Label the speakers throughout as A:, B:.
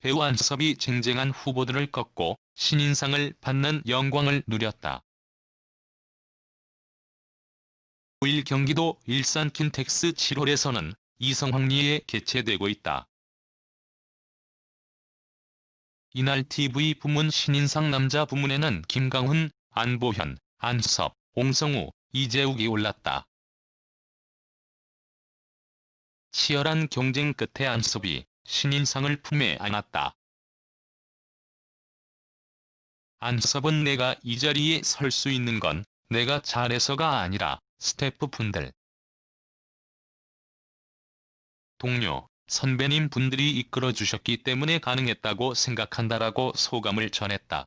A: 배우 안섭이 쟁쟁한 후보들을 꺾고 신인상을 받는 영광을 누렸다. 5일 경기도 일산 킨텍스 7홀에서는 이성황리에 개최되고 있다. 이날 TV 부문 신인상 남자 부문에는 김강훈, 안보현, 안섭, 옹성우, 이재욱이 올랐다. 치열한 경쟁 끝에 안섭이 신인상을 품에 안았다. 안섭은 내가 이 자리에 설 수 있는 건 내가 잘해서가 아니라 스태프분들, 동료, 선배님 분들이 이끌어 주셨기 때문에 가능했다고 생각한다라고 소감을 전했다.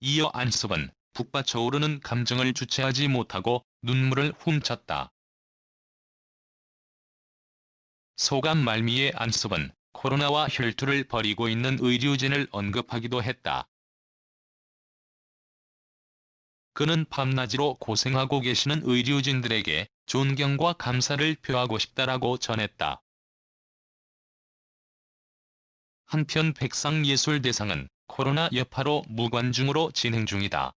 A: 이어 안섭은 북받쳐 오르는 감정을 주체하지 못하고 눈물을 훔쳤다. 소감 말미에 안섭은 코로나와 혈투를 벌이고 있는 의료진을 언급하기도 했다. 그는 밤낮으로 고생하고 계시는 의료진들에게 존경과 감사를 표하고 싶다라고 전했다. 한편 백상예술대상은 코로나 여파로 무관중으로 진행 중이다.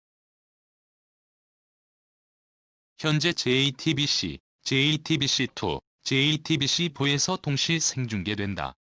A: 현재 JTBC, JTBC2, JTBC4에서 동시 생중계된다.